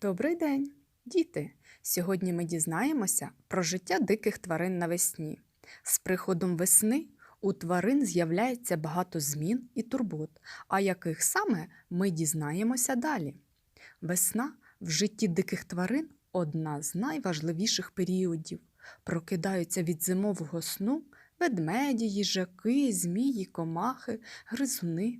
Добрий день, діти! Сьогодні ми дізнаємося про життя диких тварин навесні. З приходом весни у тварин з'являється багато змін і турбот, а яких саме ми дізнаємося далі. Весна в житті диких тварин одна з найважливіших періодів. Прокидаються від зимового сну ведмеді, їжаки, змії, комахи, гризуни.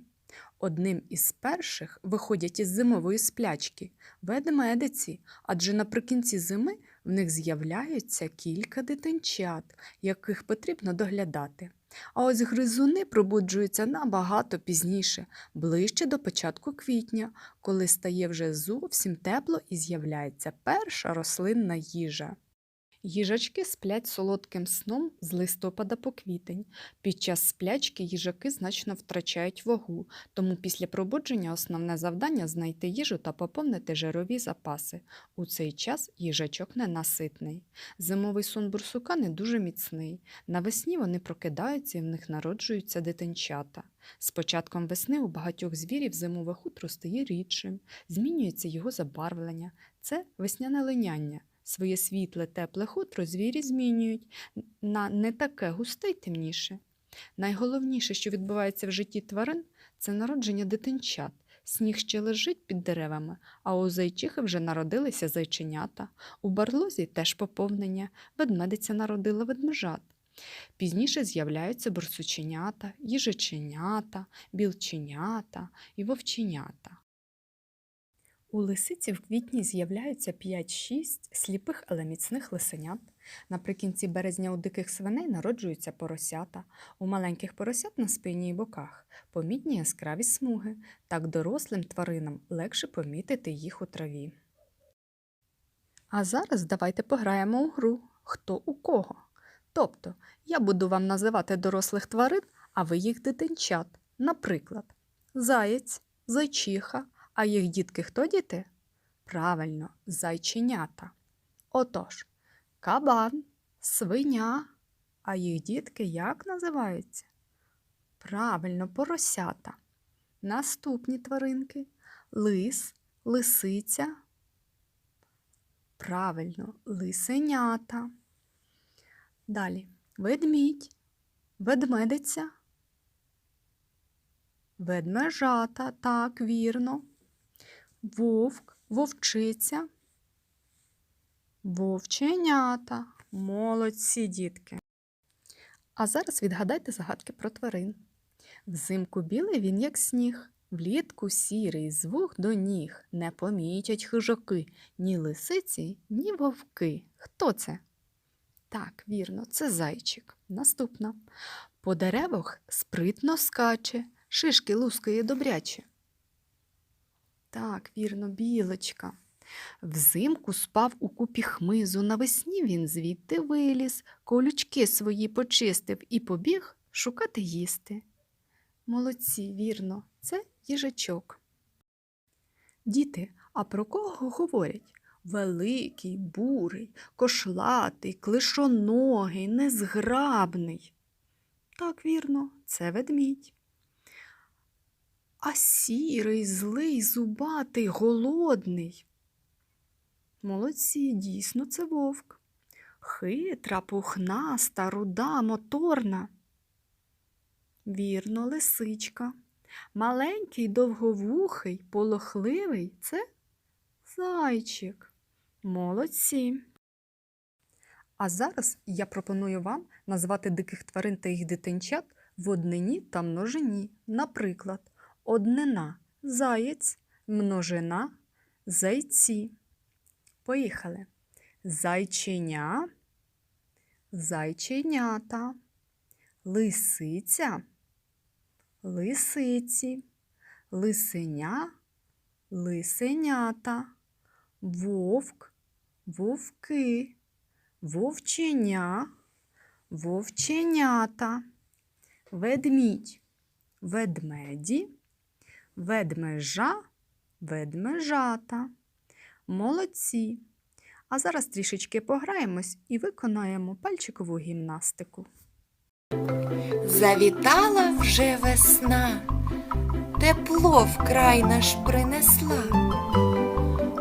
Одним із перших виходять із зимової сплячки ведмедиці, адже наприкінці зими в них з'являються кілька дитинчат, яких потрібно доглядати. А ось гризуни пробуджуються набагато пізніше, ближче до початку квітня, коли стає вже зовсім тепло і з'являється перша рослинна їжа. Їжачки сплять солодким сном з листопада по квітень. Під час сплячки їжаки значно втрачають вагу, тому після пробудження основне завдання знайти їжу та поповнити жирові запаси. У цей час їжачок ненаситний. Зимовий сон бурсука не дуже міцний. Навесні вони прокидаються і в них народжуються дитинчата. З початком весни у багатьох звірів зимове хутро стає рідшим, змінюється його забарвлення. Це весняне линяння. Своє світле, тепле хутро звірі змінюють на не таке густе й темніше. Найголовніше, що відбувається в житті тварин, це народження дитинчат. Сніг ще лежить під деревами, а у зайчихи вже народилися зайченята. У барлозі теж поповнення, ведмедиця народила ведмежат. Пізніше з'являються борсученята, їжаченята, білченята і вовченята. У лисиці в квітні з'являються 5-6 сліпих, але міцних лисенят. Наприкінці березня у диких свиней народжуються поросята. У маленьких поросят на спині і боках помітні яскраві смуги. Так дорослим тваринам легше помітити їх у траві. А зараз давайте пограємо у гру Хто у кого. Тобто я буду вам називати дорослих тварин, а ви їх дитинчат. Наприклад, заєць, зайчиха. А їх дітки хто діти? Правильно, зайченята. Отож, кабан, свиня, а їх дітки як називаються? Правильно, поросята. Наступні тваринки лис, лисиця. Правильно, лисенята. Далі ведмідь, ведмедиця. Ведмежата, так, вірно вовк, вовчиця, вовченята. Молодці дітки. А зараз відгадайте загадки про тварин. Взимку білий він, як сніг, влітку сірий, з вух до ніг. Не помітять хижаки ні лисиці, ні вовки. Хто це? Так, вірно, це зайчик. Наступна. По деревах спритно скаче, шишки лускає добряче. Так, вірно, білочка. Взимку спав у купі хмизу, навесні він звідти виліз, колючки свої почистив і побіг шукати їсти. Молодці, вірно, це їжачок. Діти, а про кого говорять? Великий, бурий, кошлатий, клишоногий, незграбний. Так, вірно, це ведмідь. А сірий, злий, зубатий, голодний. Молодці, дійсно, це вовк. Хитра, пухнаста, руда, моторна. Вірно, лисичка. Маленький, довговухий, полохливий це зайчик. Молодці. А зараз я пропоную вам назвати диких тварин та їх дитинчат в однині та множині. Наприклад, однина заєць, множина зайці. Поїхали. Зайченя, зайченята, лисиця, лисиці, лисеня, лисенята, вовк, вовки, вовченя, вовченята, ведмідь, ведмеді ведмежа, ведмежата. Молодці. А зараз трішечки пограємось і виконаємо пальчикову гімнастику. Завітала вже весна, тепло вкрай наш принесла.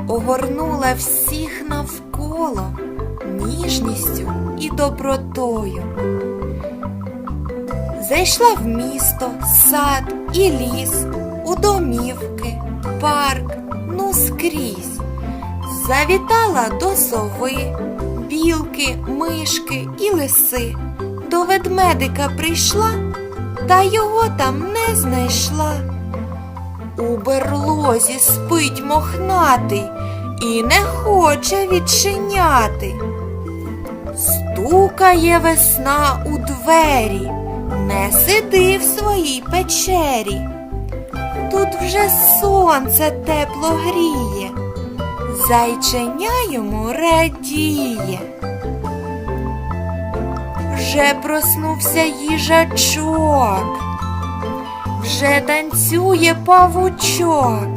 огорнула всіх навколо ніжністю і добротою. Зайшла в місто, сад і ліс, у домівки, парк, ну скрізь. Завітала до сови, білки, мишки і лиси. До ведмедика прийшла, та його там не знайшла. У берлозі спить мохнатий і не хоче відчиняти. Стукає весна у двері, не сиди в своїй печері. Тут вже сонце тепло гріє, зайченя йому радіє. Вже проснувся їжачок, вже танцює павучок.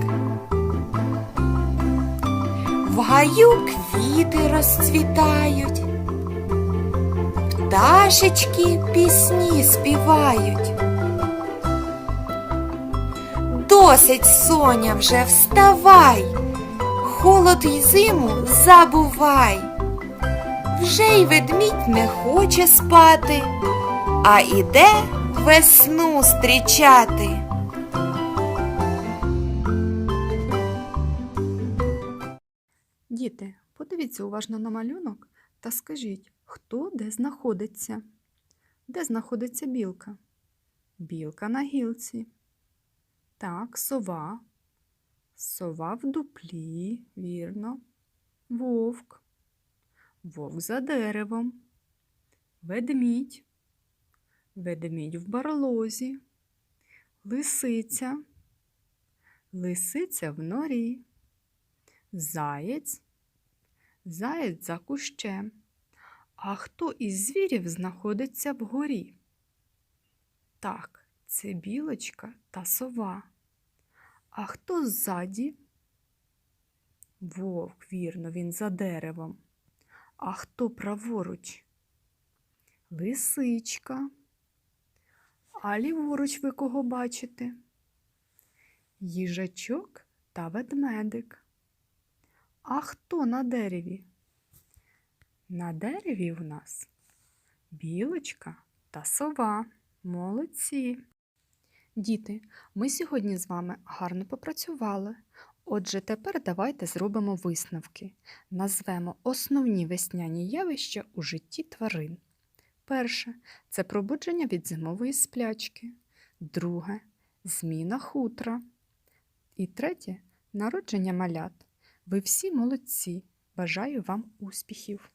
В гаю квіти розцвітають, пташечки пісні співають. Досить, соня, вже вставай, холод й зиму забувай. Вже й ведмідь не хоче спати, а іде весну зустрічати. Діти, подивіться уважно на малюнок та скажіть, хто де знаходиться? Де знаходиться білка? Білка на гілці. Так, сова. Сова в дуплі, вірно. Вовк. Вовк за деревом. Ведмідь. Ведмідь в барлозі. Лисиця. Лисиця в норі. Заєць. Заєць за кущем. А хто із звірів знаходиться вгорі? Так, це білочка та сова. А хто ззаді? Вовк, вірно, він за деревом. А хто праворуч? Лисичка. А ліворуч ви кого бачите? Їжачок та ведмедик. А хто на дереві? На дереві в нас білочка та сова. Молодці. Діти, ми сьогодні з вами гарно попрацювали. Отже, тепер давайте зробимо висновки. Назвемо основні весняні явища у житті тварин. Перше це пробудження від зимової сплячки. Друге зміна хутра. І третє народження малят. Ви всі молодці. Бажаю вам успіхів!